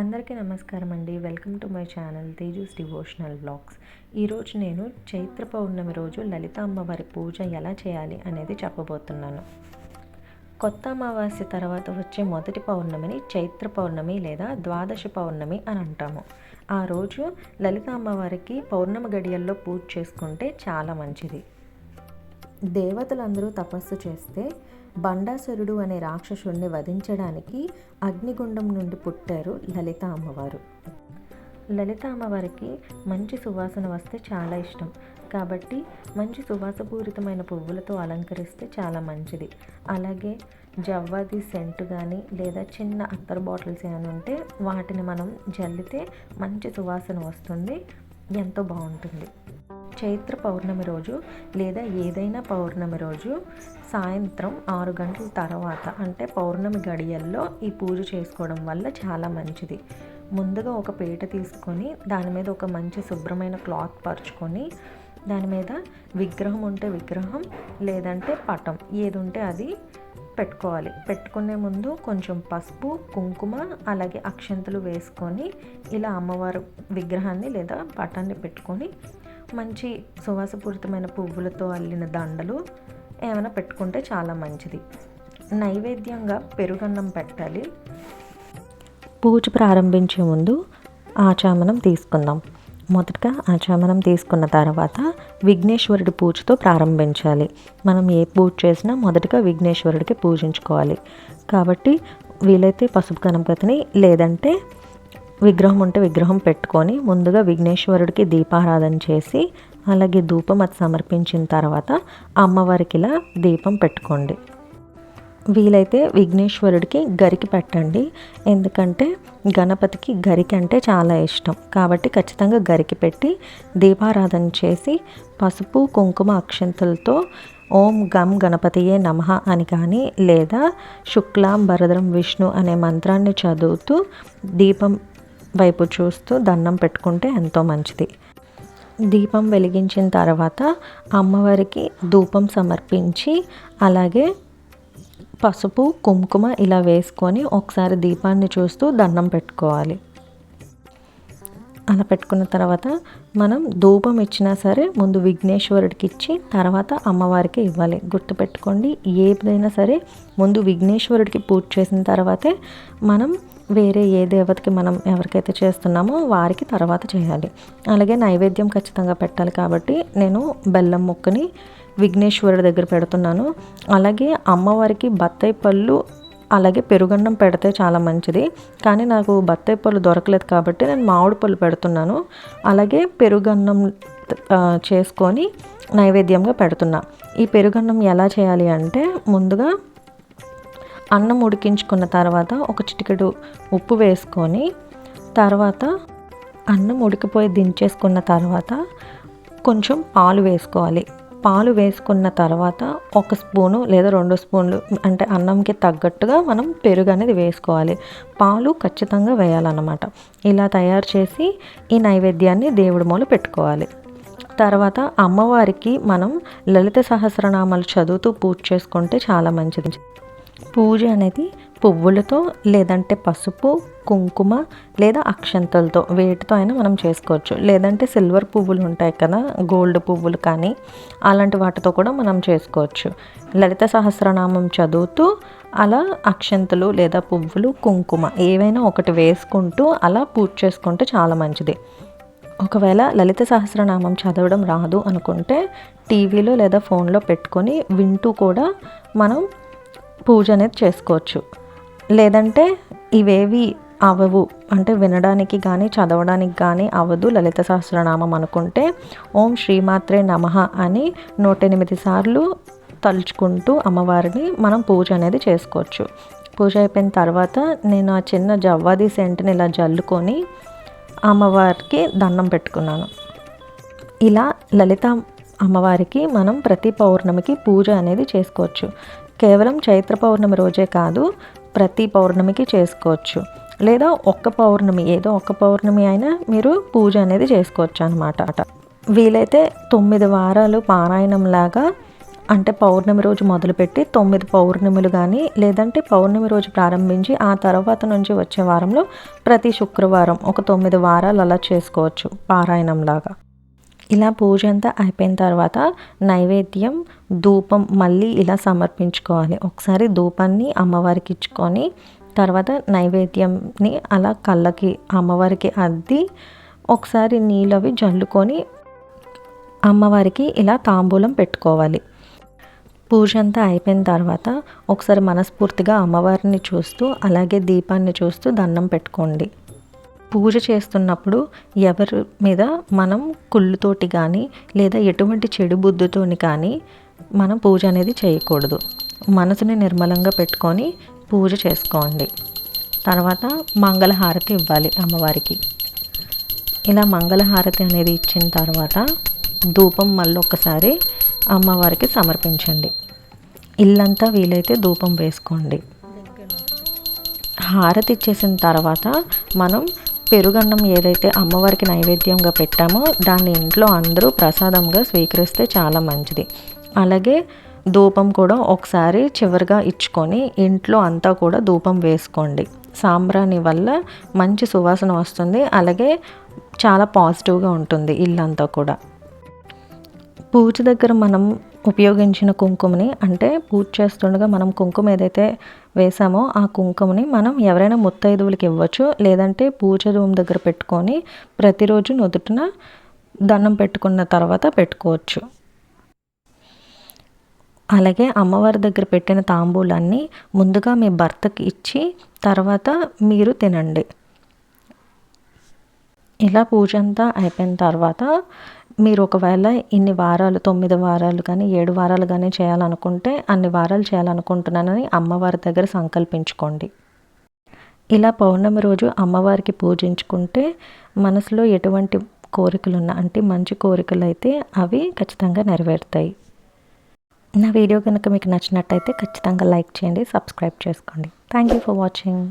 అందరికీ నమస్కారం అండి welcome to my channel Teju's devotional blogs. ఈరోజు నేను చైత్ర పౌర్ణమి రోజు లలిత అమ్మవారి పూజ ఎలా చేయాలి అనేది చెప్పబోతున్నాను. కొత్త అమావాస్య తర్వాత వచ్చే మొదటి పౌర్ణమిని చైత్ర పౌర్ణమి లేదా ద్వాదశ పౌర్ణమి అని అంటాము. ఆ రోజు లలిత అమ్మవారికి పౌర్ణమి గడియల్లో పూజ చేసుకుంటే చాలా మంచిది. దేవతలందరూ తపస్సు చేస్తే బండాసురుడు అనే రాక్షసుడిని వధించడానికి అగ్నిగుండం నుండి పుట్టారు లలిత అమ్మవారు. లలిత అమ్మవారికి మంచి సువాసన వస్తే చాలా ఇష్టం. కాబట్టి మంచి సువాసపూరితమైన పువ్వులతో అలంకరిస్తే చాలా మంచిది. అలాగే జవ్వాది సెంటు కానీ లేదా చిన్న అత్తర్ బాటిల్స్ ఏమైనా ఉంటే వాటిని మనం జల్లితే మంచి సువాసన వస్తుంది. ఎంతో బాగుంటుంది. చైత్ర పౌర్ణమి రోజు లేదా ఏదైనా పౌర్ణమి రోజు సాయంత్రం ఆరు గంటల తర్వాత అంటే పౌర్ణమి గడియల్లో ఈ పూజ చేసుకోవడం వల్ల చాలా మంచిది. ముందుగా ఒక పీట తీసుకొని దాని మీద ఒక మంచి శుభ్రమైన క్లాత్ పరుచుకొని దాని మీద విగ్రహం ఉంటే విగ్రహం లేదంటే పటం ఏది ఉంటే అది పెట్టుకోవాలి. పెట్టుకునే ముందు కొంచెం పసుపు కుంకుమ అలాగే అక్షంతలు వేసుకొని ఇలా అమ్మవారు విగ్రహాన్ని లేదా పటాన్ని పెట్టుకొని మంచి సువాసపూరితమైన పువ్వులతో అల్లిన దండలు ఏమైనా పెట్టుకుంటే చాలా మంచిది. నైవేద్యంగా పెరుగన్నం పెట్టాలి. పూజ ప్రారంభించే ముందు ఆచామనం తీసుకుందాం. మొదటగా ఆచామనం తీసుకున్న తర్వాత విఘ్నేశ్వరుడి పూజతో ప్రారంభించాలి. మనం ఏ పూజ చేసినా మొదటగా విఘ్నేశ్వరుడికి పూజించుకోవాలి. కాబట్టి వీలైతే పసుపు గణపతిని లేదంటే విగ్రహం ఉంటే విగ్రహం పెట్టుకొని ముందుగా విఘ్నేశ్వరుడికి దీపారాధన చేసి అలాగే ధూపం అది సమర్పించిన తర్వాత అమ్మవారికి ఇలా దీపం పెట్టుకోండి. వీలైతే విఘ్నేశ్వరుడికి గరికి పెట్టండి. ఎందుకంటే గణపతికి గరికి అంటే చాలా ఇష్టం. కాబట్టి ఖచ్చితంగా గరికి పెట్టి దీపారాధన చేసి పసుపు కుంకుమ అక్షంతలతో ఓం గం గణపతియే నమ అని కానీ లేదా శుక్లాం భరద్రం విష్ణు అనే మంత్రాన్ని చదువుతూ దీపం వైపు చూస్తూ దండం పెట్టుకుంటే ఎంతో మంచిది. దీపం వెలిగించిన తర్వాత అమ్మవారికి ధూపం సమర్పించి అలాగే పసుపు కుంకుమ ఇలా వేసుకొని ఒకసారి దీపాన్ని చూస్తూ దండం పెట్టుకోవాలి. అలా పెట్టుకున్న తర్వాత మనం ధూపం ఇచ్చినా సరే ముందు విఘ్నేశ్వరుడికి ఇచ్చి తర్వాత అమ్మవారికి ఇవ్వాలి. గుర్తుపెట్టుకోండి ఏదైనా సరే ముందు విఘ్నేశ్వరుడికి పూజ చేసిన తర్వాతే మనం వేరే ఏ దేవతకి మనం ఎవరికైతే చేస్తున్నామో వారికి తర్వాత చేయాలి. అలాగే నైవేద్యం ఖచ్చితంగా పెట్టాలి కాబట్టి నేను బెల్లం ముక్కని విఘ్నేశ్వరుడి దగ్గర పెడుతున్నాను. అలాగే అమ్మవారికి బత్తాయి పళ్ళు అలాగే పెరుగన్నం పెడితే చాలా మంచిది. కానీ నాకు బత్తాయి పళ్ళు దొరకలేదు కాబట్టి నేను మామిడి పళ్ళు పెడుతున్నాను. అలాగే పెరుగన్నం చేసుకొని నైవేద్యంగా పెడుతున్నా. ఈ పెరుగన్నం ఎలా చేయాలి అంటే ముందుగా అన్నం ఉడికించుకున్న తర్వాత ఒక చిటికెడు ఉప్పు వేసుకొని తర్వాత అన్నం ఉడికిపోయి దించేసుకున్న తర్వాత కొంచెం పాలు వేసుకోవాలి. పాలు వేసుకున్న తర్వాత ఒక స్పూను లేదా రెండు స్పూన్లు అంటే అన్నంకి తగ్గట్టుగా మనం పెరుగు అనేది వేసుకోవాలి. పాలు ఖచ్చితంగా వేయాలన్నమాట. ఇలా తయారు చేసి ఈ నైవేద్యాన్ని దేవుడి మూల పెట్టుకోవాలి. తర్వాత అమ్మవారికి మనం లలిత సహస్రనామాలు చదువుతూ పూజ చేసుకుంటే చాలా మంచిది. పూజ అనేది పువ్వులతో లేదంటే పసుపు కుంకుమ లేదా అక్షంతలతో వేటితో అయినా మనం చేసుకోవచ్చు. లేదంటే సిల్వర్ పువ్వులు ఉంటాయి కదా గోల్డ్ పువ్వులు కానీ అలాంటి వాటితో కూడా మనం చేసుకోవచ్చు. లలిత సహస్రనామం చదువుతూ అలా అక్షంతలు లేదా పువ్వులు కుంకుమ ఏవైనా ఒకటి వేసుకుంటూ అలా పూజ చేసుకుంటే చాలా మంచిది. ఒకవేళ లలిత సహస్రనామం చదవడం రాదు అనుకుంటే టీవీలో లేదా ఫోన్లో పెట్టుకొని వింటూ కూడా మనం పూజ అనేది చేసుకోవచ్చు. లేదంటే ఇవేవి అవవు. అంటే వినడానికి కానీ చదవడానికి కానీ అవ్వదు లలిత సహస్రనామం అనుకుంటే ఓం శ్రీమాత్రే నమ అని నూట ఎనిమిది సార్లు తలుచుకుంటూ అమ్మవారిని మనం పూజ అనేది చేసుకోవచ్చు. పూజ అయిపోయిన తర్వాత నేను ఆ చిన్న జవ్వాది సెంట్ని ఇలా జల్లుకొని అమ్మవారికి దండం పెట్టుకున్నాను. ఇలా లలిత అమ్మవారికి మనం ప్రతి పౌర్ణమికి పూజ అనేది చేసుకోవచ్చు. కేవలం చైత్ర పౌర్ణమి రోజే కాదు ప్రతి పౌర్ణమికి చేసుకోవచ్చు. లేదా ఒక్క పౌర్ణమి ఏదో ఒక్క పౌర్ణమి అయినా మీరు పూజ అనేది చేసుకోవచ్చు అనమాట వీలైతే తొమ్మిది వారాలు పారాయణంలాగా అంటే పౌర్ణమి రోజు మొదలుపెట్టి తొమ్మిది పౌర్ణమిలు కానీ లేదంటే పౌర్ణమి రోజు ప్రారంభించి ఆ తర్వాత నుంచి వచ్చే వారంలో ప్రతి శుక్రవారం ఒక తొమ్మిది వారాలు అలా చేసుకోవచ్చు పారాయణంలాగా ఇలా పూజ అంతా అయిపోయిన తర్వాత నైవేద్యం ధూపం మళ్ళీ ఇలా సమర్పించుకోవాలి. ఒకసారి ధూపాన్ని అమ్మవారికి ఇచ్చుకొని తర్వాత నైవేద్యంని అలా కళ్ళకి అమ్మవారికి అద్ది ఒకసారి నీళ్ళవి జల్లుకొని అమ్మవారికి ఇలా తాంబూలం పెట్టుకోవాలి. పూజ అంతా అయిపోయిన తర్వాత ఒకసారి మనస్ఫూర్తిగా అమ్మవారిని చూస్తూ అలాగే దీపాన్ని చూస్తూ దండం పెట్టుకోండి. పూజ చేస్తున్నప్పుడు ఎవరి మీద మనం కుళ్ళుతోటి కానీ లేదా ఎటువంటి చెడు బుద్ధితోని కానీ మనం పూజ అనేది చేయకూడదు. మనసుని నిర్మలంగా పెట్టుకొని పూజ చేసుకోండి. తర్వాత మంగళహారతి ఇవ్వాలి అమ్మవారికి. ఇలా మంగళహారతి అనేది ఇచ్చిన తర్వాత ధూపం మళ్ళీ ఒకసారి అమ్మవారికి సమర్పించండి. ఇల్లంతా వీలైతే ధూపం వేసుకోండి. హారతి ఇచ్చేసిన తర్వాత మనం పెరుగన్నం ఏదైతే అమ్మవారికి నైవేద్యంగా పెట్టామో దాన్ని ఇంట్లో అందరూ ప్రసాదంగా స్వీకరిస్తే చాలా మంచిది. అలాగే ధూపం కూడా ఒకసారి చివరిగా ఇచ్చుకొని ఇంట్లో అంతా కూడా ధూపం వేసుకోండి. సాంబ్రాణి వల్ల మంచి సువాసన వస్తుంది. అలాగే చాలా పాజిటివ్గా ఉంటుంది ఇల్లంతా కూడా. పూజ దగ్గర మనం ఉపయోగించిన కుంకుమని అంటే పూజ చేస్తుండగా మనం కుంకుమ ఏదైతే వేసామో ఆ కుంకుమని మనం ఎవరైనా ముత్తైదువులకి ఇవ్వచ్చు. లేదంటే పూజ రూమ్ దగ్గర పెట్టుకొని ప్రతిరోజు నుదుటిన దండం పెట్టుకున్న తర్వాత పెట్టుకోవచ్చు. అలాగే అమ్మవారి దగ్గర పెట్టిన తాంబూలాన్ని ముందుగా మీ భర్తకి ఇచ్చి తర్వాత మీరు తినండి. ఇలా పూజ అంతా అయిపోయిన తర్వాత మీరు ఒకవేళ ఇన్ని వారాలు తొమ్మిది వారాలు కానీ ఏడు వారాలు కానీ చేయాలనుకుంటే అన్ని వారాలు చేయాలనుకుంటున్నానని అమ్మవారి దగ్గర సంకల్పించుకోండి. ఇలా పౌర్ణమి రోజు అమ్మవారికి పూజించుకుంటే మనసులో ఎటువంటి కోరికలు ఉన్నా అంటే మంచి కోరికలు అయితే అవి ఖచ్చితంగా నెరవేరుతాయి. నా వీడియో కనుక మీకు నచ్చినట్టయితే ఖచ్చితంగా లైక్ చేయండి సబ్స్క్రైబ్ చేసుకోండి. Thank you for watching